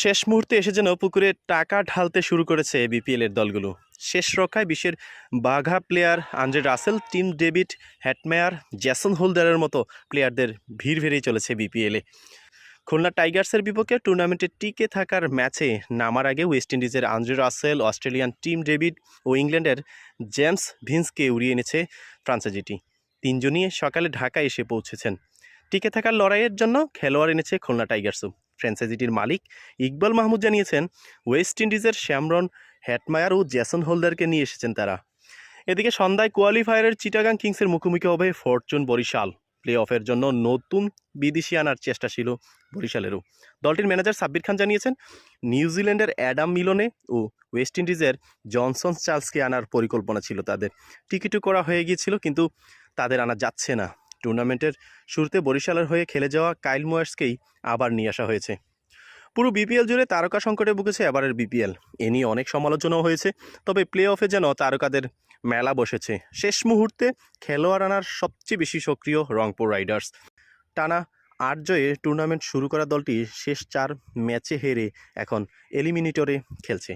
শেষ মুহূর্তে এসে যেন পুকুরে টাকা ঢালতে শুরু করেছে বিপিএল এর দলগুলো। শেষ রক্ষায় বিশ্বের বাঘা player Andre Russell, Tim David Hetmyer Jason হোলদারের মতো প্লেয়ারদের ভিড় ভেড়েই চলেছে বিপিএলে খুলনা টাইগার্সের বিপক্ষে টুর্নামেন্টে টিকে থাকার ম্যাচে নামার আগে ওয়েস্ট ইন্ডিজের Andre Russell, Australian Tim David ও ইংল্যান্ডের জেমস ভিন্সকে উড়িয়ে এনেছে ফ্রান্সাইজিটি তিনজনই সকালে ঢাকায় এসে পৌঁছেছেন। টিকে থাকার লড়াইয়ের জন্য খেলোয়াড় এনেছে খুলনা টাইগার্সও। ফ্র্যাঞ্চাইজিটির মালিক ইকবাল মাহমুদ জানিয়েছেন, ওয়েস্ট ইন্ডিজের শ্যামরন, হ্যাটমায়ার ও জ্যাসন হোল্ডারকে নিয়ে এসেছেন তারা। এদিকে সন্ধ্যায় কোয়ালিফায়ারের চিটাগাং কিংসের মুখোমুখি হবে ফরচুন বরিশাল। প্লে অফের জন্য নতুন বিদেশি আনার চেষ্টা ছিল বরিশালেরও। দলটির ম্যানেজার সাব্বির খান জানিয়েছেন, নিউজিল্যান্ডের অ্যাডাম মিলনে ও ওয়েস্ট ইন্ডিজের জনসন চার্লসকে আনার পরিকল্পনা ছিল তাদের। টিকিটও করা হয়ে গিয়েছিল, কিন্তু তাদের আনা যাচ্ছে না। টুর্নামেন্টের শুরুতে বরিশালের হয়ে খেলে যাওয়া কাইল মোয়ার্সকেই আবার নিয়ে আসা হয়েছে। পুরো বিপিএল জুড়ে তারকা সংকটে ভুগেছে এবারের বিপিএল। এ নিয়ে অনেক সমালোচনাও হয়েছে, তবে প্লে অফে যেন তারকাদের মেলা বসেছে। শেষ মুহূর্তে খেলোয়াড় আনার সবচেয়ে বেশি সক্রিয় রংপুর রাইডার্স। টানা আট জয়ে টুর্নামেন্ট শুরু করা দলটি শেষ চার ম্যাচে হেরে এখন এলিমিনেটরে খেলছে।